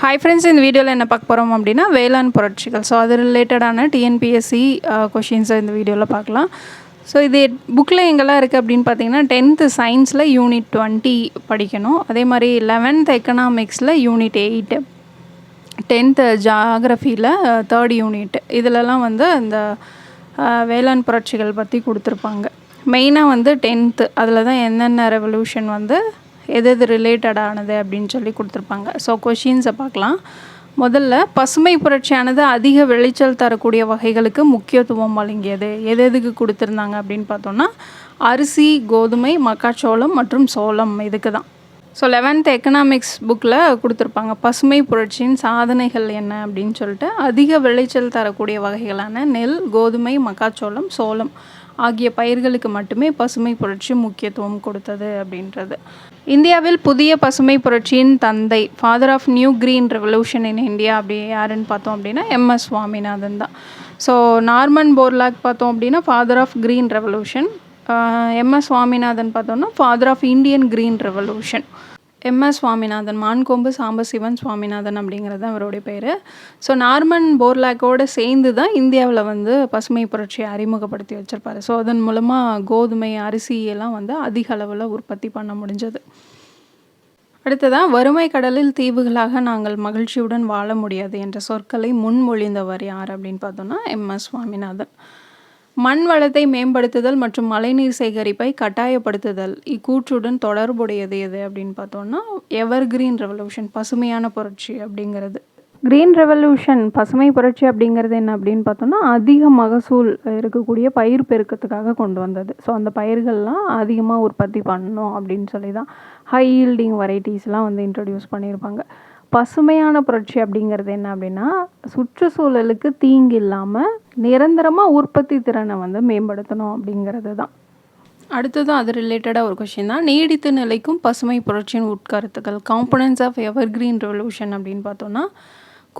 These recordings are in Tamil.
ஹாய் ஃப்ரெண்ட்ஸ் இந்த வீடியோவில் என்ன பார்க்க போகிறோம் அப்படின்னா வேளாண் புரட்சிகள். ஸோ அது ரிலேட்டடான டிஎன்பிஎஸ்சி கொஷின்ஸை இந்த வீடியோவில் பார்க்கலாம். ஸோ இது புக்கில் எங்கெல்லாம் இருக்குது அப்படின்னு பார்த்தீங்கன்னா டென்த்து சயின்ஸில் யூனிட் டுவெண்ட்டி படிக்கணும். அதே மாதிரி லெவன்த் எக்கனாமிக்ஸில் யூனிட் எயிட்டு டென்த்து ஜாகிரஃபியில் தேர்ட் யூனிட் இதிலலாம் வந்து அந்த uh, வேளாண் புரட்சிகள் பற்றி கொடுத்துருப்பாங்க. மெயினாக வந்து டென்த்து அதில் தான் என்னென்ன ரெவல்யூஷன் வந்து எது எது ரிலேட்டடானது அப்படின்னு சொல்லி கொடுத்துருப்பாங்க. ஸோ கொஷின்ஸை பார்க்கலாம். முதல்ல பசுமை புரட்சியானது அதிக விளைச்சல் தரக்கூடிய வகைகளுக்கு முக்கியத்துவம் வழங்கியது. எது எதுக்கு கொடுத்துருந்தாங்க அப்படின்னு பார்த்தோன்னா அரிசி கோதுமை மக்காச்சோளம் மற்றும் சோளம் இதுக்கு தான். ஸோ லெவன்த் எக்கனாமிக்ஸ் புக்கில் கொடுத்துருப்பாங்க பசுமை புரட்சியின் சாதனைகள் என்ன அப்படின்னு சொல்லிட்டு. அதிக விளைச்சல் தரக்கூடிய வகைகளான நெல் கோதுமை மக்காச்சோளம் சோளம். ஆகிய பயிர்களுக்கு மட்டுமே பசுமை புரட்சி முக்கியத்துவம் கொடுத்தது அப்படின்றது. இந்தியாவில் புதிய பசுமை புரட்சியின் தந்தை father of new green revolution in India அப்படி யாருன்னு பார்த்தோம் அப்படின்னா எம்எஸ் சுவாமிநாதன் தான். ஸோ நார்மன் போர்லாக் பார்த்தோம் அப்படின்னா father of green revolution MS Swaminathan பார்த்தோம்னா father of Indian green revolution MS Swaminathan Mankombu Sambasivan Swaminathan அப்படிங்கிறது தான் அவருடைய பேர். ஸோ நார்மன் போர்லாக்கோடு சேர்ந்து தான் இந்தியாவில் வந்து பசுமை புரட்சியை அறிமுகப்படுத்தி வச்சுருப்பாரு. ஸோ அதன் மூலமாக கோதுமை அரிசி எல்லாம் வந்து அதிக அளவில் உற்பத்தி பண்ண முடிஞ்சது. அடுத்ததாக வறுமை கடலில் தீவுகளாக நாங்கள் மகிழ்ச்சியுடன் வாழ முடியாது என்ற சொற்களை முன்மொழிந்தவர் யார் அப்படின்னு பார்த்தோன்னா எம்எஸ் சுவாமிநாதன். மண் வளத்தை மேம்படுத்துதல் மற்றும் மழைநீர் சேகரிப்பை கட்டாயப்படுத்துதல். இக்கூற்றுடன் தொடர்புடையது எது அப்படின்னு பார்த்தோம்னா எவர் கிரீன் ரெவல்யூஷன் பசுமையான புரட்சி அப்படிங்கிறது. கிரீன் ரெவல்யூஷன் பசுமை புரட்சி அப்படிங்கிறது என்ன அப்படின்னு பார்த்தோம்னா அதிக மகசூல் இருக்கக்கூடிய பயிர் பெருக்கத்துக்காக கொண்டு வந்தது. ஸோ அந்த பயிர்கள்லாம் அதிகமாக உற்பத்தி பண்ணணும் அப்படின்னு சொல்லி தான் ஹை ஈல்டிங் வெரைட்டிஸ்லாம் வந்து இன்ட்ரடியூஸ் பண்ணியிருப்பாங்க. பசுமையான புரட்சி அப்படிங்கிறது என்ன அப்படின்னா சுற்றுச்சூழலுக்கு தீங்கு இல்லாமல் நிரந்தரமாக உற்பத்தி திறனை வந்து மேம்படுத்தணும் அப்படிங்கிறது தான். அடுத்ததும் அது ரிலேட்டடாக ஒரு கொஷின் தான். நீடித்த நிலைக்கும் பசுமை புரட்சியின் உட்கருத்துக்கள் components of evergreen revolution அப்படின்னு பார்த்தோன்னா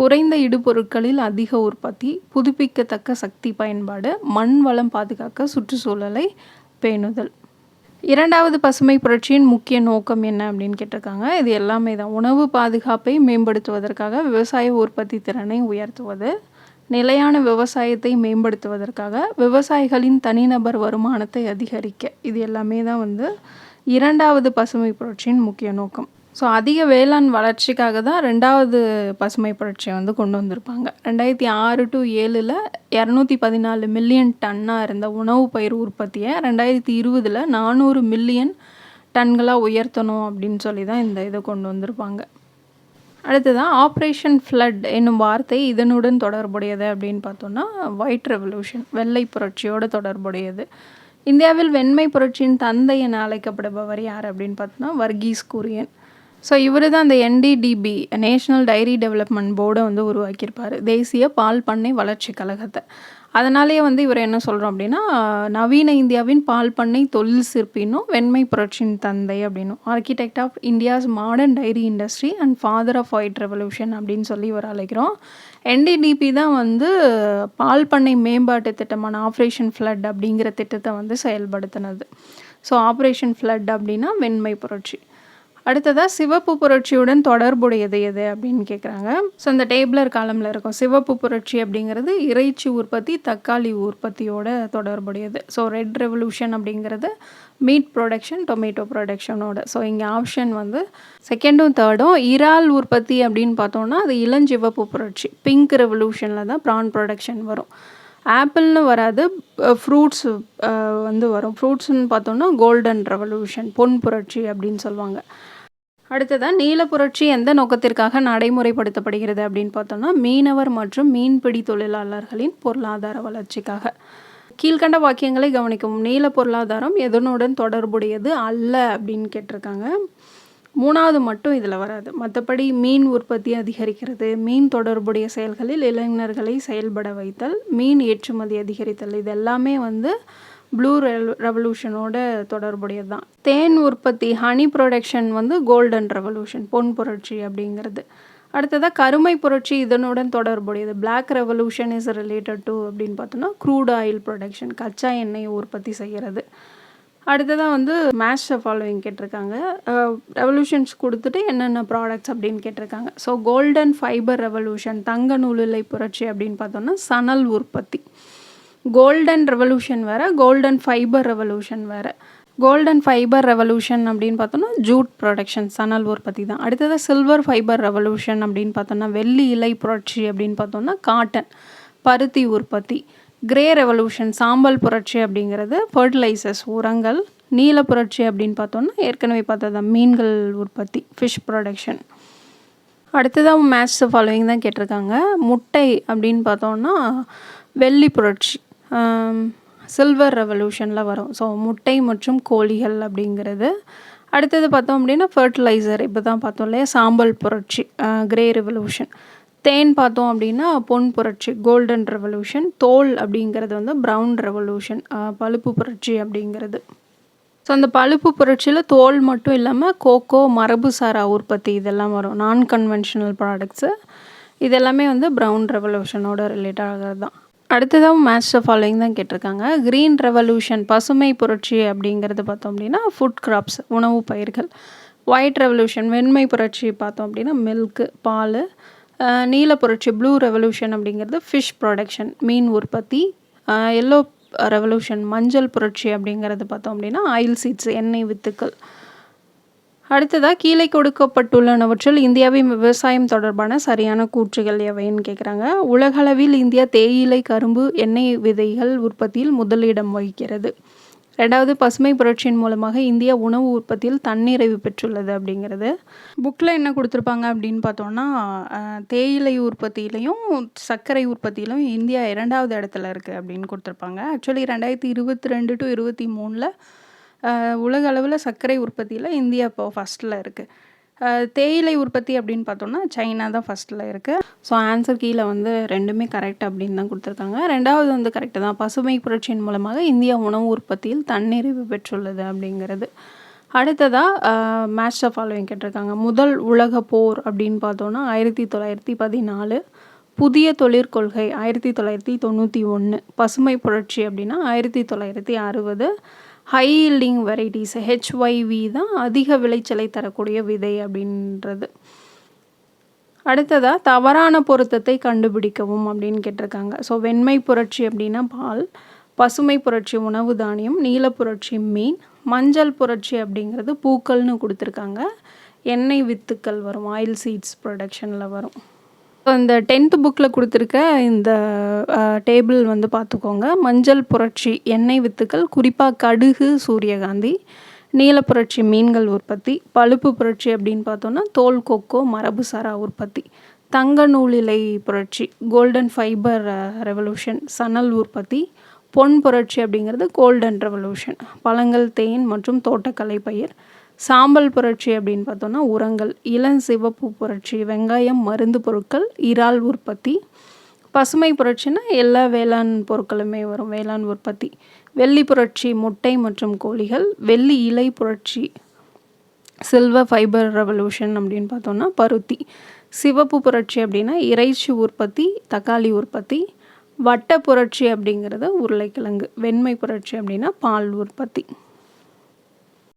குறைந்த இடுபொருட்களில் அதிக உற்பத்தி புதுப்பிக்கத்தக்க சக்தி பயன்பாடு மண் வளம் பாதுகாக்க சுற்றுச்சூழலை பேணுதல். இரண்டாவது பசுமை புரட்சியின் முக்கிய நோக்கம் என்ன அப்படின்னு கேட்டிருக்காங்க. இது எல்லாமே தான். உணவு பாதுகாப்பை மேம்படுத்துவதற்காக விவசாய உற்பத்தி திறனை உயர்த்துவது நிலையான விவசாயத்தை மேம்படுத்துவதற்காக விவசாயிகளின் தனிநபர் வருமானத்தை அதிகரிக்க. இது எல்லாமே தான் வந்து இரண்டாவது பசுமை புரட்சியின் முக்கிய நோக்கம். ஸோ அதிக வேளாண் வளர்ச்சிக்காக தான் ரெண்டாவது பசுமை புரட்சியை வந்து கொண்டு வந்திருப்பாங்க. ரெண்டாயிரத்தி ஆறு டு ஏழில் இரநூத்தி பதினாலு மில்லியன் டன்னாக இருந்த உணவு பயிர் உற்பத்தியை ரெண்டாயிரத்தி இருபதில் நானூறு மில்லியன் டன்களாக உயர்த்தணும் அப்படின்னு சொல்லி தான் இந்த இதை கொண்டு வந்திருப்பாங்க. அடுத்ததான் ஆப்ரேஷன் ஃப்ளட் என்னும் வார்த்தை இதனுடன் தொடர்புடையது அப்படின்னு பார்த்தோன்னா ஒயிட் ரெவல்யூஷன் வெள்ளை புரட்சியோடு தொடர்புடையது. இந்தியாவில் வெண்மை புரட்சியின் தந்தை என அழைக்கப்படுபவர் யார் அப்படின்னு பார்த்தோன்னா வர்கீஸ் குரியன். ஸோ இவர் தான் அந்த என்டிடிபி நேஷ்னல் டைரி டெவலப்மெண்ட் போர்டை வந்து உருவாக்கியிருப்பார். தேசிய பால் பண்ணை வளர்ச்சி கழகத்தை. அதனாலேயே வந்து இவர் என்ன சொல்கிறோம் அப்படின்னா நவீன இந்தியாவின் பால் பண்ணை தொழில் சிற்பினும் வெண்மை புரட்சியின் தந்தை அப்படின்னும். Architect of India's modern dairy industry and father of white revolution அப்படின்னு சொல்லி இவர் அழைக்கிறோம். என்டிடிபி தான் வந்து பால் பண்ணை மேம்பாட்டு திட்டமான ஆப்ரேஷன் ஃப்ளட் அப்படிங்கிற திட்டத்தை வந்து செயல்படுத்தினது. ஸோ ஆப்ரேஷன் ஃப்ளட் அப்படின்னா வெண்மை புரட்சி. அடுத்ததாக சிவப்பு புரட்சியுடன் தொடர்புடையது எது அப்படின்னு கேட்குறாங்க ஸோ இந்த டேபிளர் காலமில் இருக்கும் சிவப்பு புரட்சி அப்படிங்கிறது இறைச்சி உற்பத்தி தக்காளி உற்பத்தியோட தொடர்புடையது. ஸோ ரெட் ரெவல்யூஷன் அப்படிங்கிறது மீட் ப்ரொடக்ஷன் டொமேட்டோ ப்ரொடக்ஷனோட ஸோ இங்கே ஆப்ஷன் வந்து செகண்டும் தேர்டும் இறால் உற்பத்தி அப்படின்னு பார்த்தோம்னா அது இளஞ்சிவப்பு புரட்சி. பிங்க் ரெவல்யூஷனில் தான் ப்ரான் ப்ரொடக்ஷன் வரும். ஆப்பிள்னு வராது ஃப்ரூட்ஸ் வந்து வரும். ஃப்ரூட்ஸ்னு பார்த்தோம்னா கோல்டன் ரெவல்யூஷன் பொன் புரட்சி அப்படின்னு சொல்லுவாங்க. அடுத்ததாக நீல புரட்சி எந்த நோக்கத்திற்காக நடைமுறைப்படுத்தப்படுகிறது அப்படின்னு பார்த்தோம்னா மீனவர் மற்றும் மீன்பிடி தொழிலாளர்களின் பொருளாதார வளர்ச்சிக்காக. கீழ்கண்ட வாக்கியங்களை கவனிக்கவும். நீல பொருளாதாரம் எதனுடன் தொடர்புடையது அல்ல அப்படின்னு கேட்டிருக்காங்க. மூணாவது மட்டும் இதில் வராது. மற்றபடி மீன் உற்பத்தி அதிகரிக்கிறது. மீன் தொடர்புடைய செயல்களில் இளைஞர்களை செயல்பட வைத்தல் மீன் ஏற்றுமதி அதிகரித்தல் இது எல்லாமே வந்து ப்ளூ ரெவல்யூஷனோட தொடர்புடையது தான் தேன் உற்பத்தி ஹனி ப்ரொடக்ஷன் வந்து கோல்டன் ரெவல்யூஷன் பொன் புரட்சி அப்படிங்கிறது. அடுத்ததாக கருமை புரட்சி இதனுடன் தொடர்புடையது. Black revolution is related to அப்படின்னு பார்த்தோன்னா க்ரூட் ஆயில் ப்ரொடக்ஷன் கச்சா எண்ணெயை உற்பத்தி செய்கிறது. அடுத்ததாக வந்து மேட்ச் ஃபாலோவிங் கேட்டிருக்காங்க. ரெவல்யூஷன்ஸ் கொடுத்துட்டு என்னென்ன ப்ராடக்ட்ஸ் அப்படின்னு கேட்டிருக்காங்க. ஸோ கோல்டன் ஃபைபர் ரெவல்யூஷன் தங்க நூலிலை புரட்சி அப்படின்னு பார்த்தோம்னா சணல் உற்பத்தி. கோல்டன் ரெவல்யூஷன் வேறு கோல்டன் ஃபைபர் ரெவல்யூஷன் வேறு. கோல்டன் ஃபைபர் ரெவல்யூஷன் அப்படின்னு பார்த்தோம்னா ஜூட் ப்ரொடக்ஷன் சணல் உற்பத்தி தான். அடுத்தது சில்வர் ஃபைபர் ரெவல்யூஷன் அப்படின்னு பார்த்தோம்னா வெள்ளி இலை புரட்சி அப்படின்னு பார்த்தோம்னா காட்டன் பருத்தி உற்பத்தி. கிரே ரெவல்யூஷன் சாம்பல் புரட்சி அப்படிங்கிறது ஃபர்டிலைசர்ஸ் உரங்கள். நீல புரட்சி அப்படின்னு பார்த்தோம்னா ஏற்கனவே பார்த்தது மீன்கள் உற்பத்தி ஃபிஷ் ப்ரொடக்ஷன் அடுத்ததாக மேட்ச் ஃபாலோவிங் தான் கேட்டிருக்காங்க. முட்டை அப்படின்னு பார்த்தோன்னா வெள்ளி புரட்சி. சில்வர் ரெவல்யூஷனில் வரும். ஸோ முட்டை மற்றும் கோழிகள் அப்படிங்கிறது. அடுத்தது பார்த்தோம் அப்படின்னா ஃபர்டிலைசர் இப்போ தான் பார்த்தோம் இல்லையா? சாம்பல் புரட்சி கிரே ரெவல்யூஷன் தேன் பார்த்தோம் அப்படின்னா பொன் புரட்சி கோல்டன் ரெவல்யூஷன் தோல் அப்படிங்கிறது வந்து ப்ரௌன் ரெவல்யூஷன் பழுப்பு புரட்சி அப்படிங்கிறது. ஸோ அந்த பழுப்பு புரட்சியில் தோல் மட்டும் இல்லாமல் கோகோ மரபு சாரா உற்பத்தி இதெல்லாம் வரும். நான் கன்வென்ஷனல் ப்ராடக்ட்ஸு இதெல்லாமே வந்து ப்ரௌன் ரெவல்யூஷனோட ரிலேட் ஆகிறது தான் அடுத்ததாக மேட்ச் ஃபாலோயிங் தான் கேட்டிருக்காங்க. க்ரீன் ரெவல்யூஷன் பசுமை புரட்சி அப்படிங்கிறது பார்த்தோம் அப்படின்னா ஃபுட் கிராப்ஸ் உணவு பயிர்கள். ஒயிட் ரெவல்யூஷன் வெண்மை புரட்சி பார்த்தோம் அப்படின்னா மில்க்கு பால் நீல புரட்சி ப்ளூ ரெவல்யூஷன் அப்படிங்கிறது ஃபிஷ் ப்ரொடக்ஷன் மீன் உற்பத்தி எல்லோ ரெவல்யூஷன் மஞ்சள் புரட்சி அப்படிங்கிறது பார்த்தோம் அப்படின்னா ஆயில் சீட்ஸ் எண்ணெய் வித்துக்கள். அடுத்ததாக கீழே கொடுக்கப்பட்டுள்ளனவற்றில் இந்தியாவின் விவசாயம் தொடர்பான சரியான கூற்றுகள் எவைன்னு கேட்குறாங்க உலகளவில் இந்தியா தேயிலை கரும்பு எண்ணெய் விதைகள் உற்பத்தியில் முதலிடம் வகிக்கிறது. ரெண்டாவது பசுமை புரட்சியின் மூலமாக இந்தியா உணவு உற்பத்தியில் தன்னிறைவு பெற்றுள்ளது அப்படிங்கிறது. புக்கில் என்ன கொடுத்துருப்பாங்க அப்படின்னு பார்த்தோன்னா தேயிலை உற்பத்தியிலையும் சர்க்கரை உற்பத்தியிலும் இந்தியா இரண்டாவது இடத்துல இருக்குது அப்படின்னு கொடுத்துருப்பாங்க. ஆக்சுவலி ரெண்டாயிரத்தி இருபத்தி ரெண்டு டு இருபத்தி மூணில் உலக அளவில் சர்க்கரை உற்பத்தியில் இந்தியா இப்போ ஃபஸ்ட்டில் இருக்குது தேயிலை உற்பத்தி அப்படின்னு பார்த்தோம்னா சைனா தான் ஃபஸ்ட்டில் இருக்குது ஸோ ஆன்சர் கீழே வந்து ரெண்டுமே கரெக்ட் அப்படின்னு தான் கொடுத்துருக்காங்க. ரெண்டாவது வந்து கரெக்டு தான். பசுமை புரட்சியின் மூலமாக இந்தியா உணவு உற்பத்தியில் தன்னிறைவு பெற்றுள்ளது அப்படிங்கிறது. அடுத்ததாக மேட்ச் ஆஃப் ஃபாலோவிங் கேட்டிருக்காங்க. முதல் உலக போர் அப்படின்னு பார்த்தோன்னா ஆயிரத்தி தொள்ளாயிரத்தி பதினாலு. புதிய தொழிற்கொள்கை ஆயிரத்தி தொள்ளாயிரத்தி தொண்ணூற்றி ஒன்று பசுமை புரட்சி அப்படின்னா ஆயிரத்தி தொள்ளாயிரத்தி அறுபது. ஹை ஈல்டிங் வெரைட்டிஸ் ஹெச்ஒய்வி தான் அதிக விளைச்சலை தரக்கூடிய விதை அப்படின்றது. அடுத்ததாக தவறான பொருத்தத்தை கண்டுபிடிக்கவும் அப்படின்னு கேட்டிருக்காங்க. ஸோ வெண்மை புரட்சி அப்படின்னா பால் பசுமை புரட்சி உணவு தானியம் நீல புரட்சி மீன் மஞ்சள் புரட்சி அப்படிங்கிறது பூக்கள்னு கொடுத்துருக்காங்க. எண்ணெய் வித்துக்கள் வரும் ஆயில் சீட்ஸ் ப்ரொடக்ஷனில் வரும். இந்த டென்த்து புக்கில் கொடுத்துருக்க இந்த டேபிள் வந்து பார்த்துக்கோங்க. மஞ்சள் புரட்சி எண்ணெய் வித்துக்கள் குறிப்பாக கடுகு சூரியகாந்தி நீல புரட்சி மீன்கள் உற்பத்தி பழுப்பு புரட்சி அப்படின்னு பார்த்தோன்னா தோல் கொக்கோ மரபு சாரா உற்பத்தி தங்க நூலிலை புரட்சி கோல்டன் ஃபைபர் ரெவல்யூஷன் சணல் உற்பத்தி பொன் புரட்சி அப்படிங்கிறது கோல்டன் ரெவல்யூஷன் பழங்கள் தேன் மற்றும் தோட்டக்கலை பயிர் சாம்பல் புரட்சி அப்படின்னு பார்த்தோன்னா உரங்கள் இளம் சிவப்பு புரட்சி வெங்காயம் மருந்து பொருட்கள் இறால் உற்பத்தி. பசுமை புரட்சினா எல்லா வேளாண் பொருட்களுமே வரும் வேளாண் உற்பத்தி. வெள்ளி புரட்சி முட்டை மற்றும் கோழிகள். வெள்ளி இலை புரட்சி சில்வர் ஃபைபர் ரெவல்யூஷன் அப்படின்னு பார்த்தோன்னா பருத்தி. சிவப்பு புரட்சி அப்படின்னா இறைச்சி உற்பத்தி தக்காளி உற்பத்தி. வட்ட புரட்சி அப்படிங்கிறது உருளைக்கிழங்கு. வெண்மை புரட்சி அப்படின்னா பால் உற்பத்தி.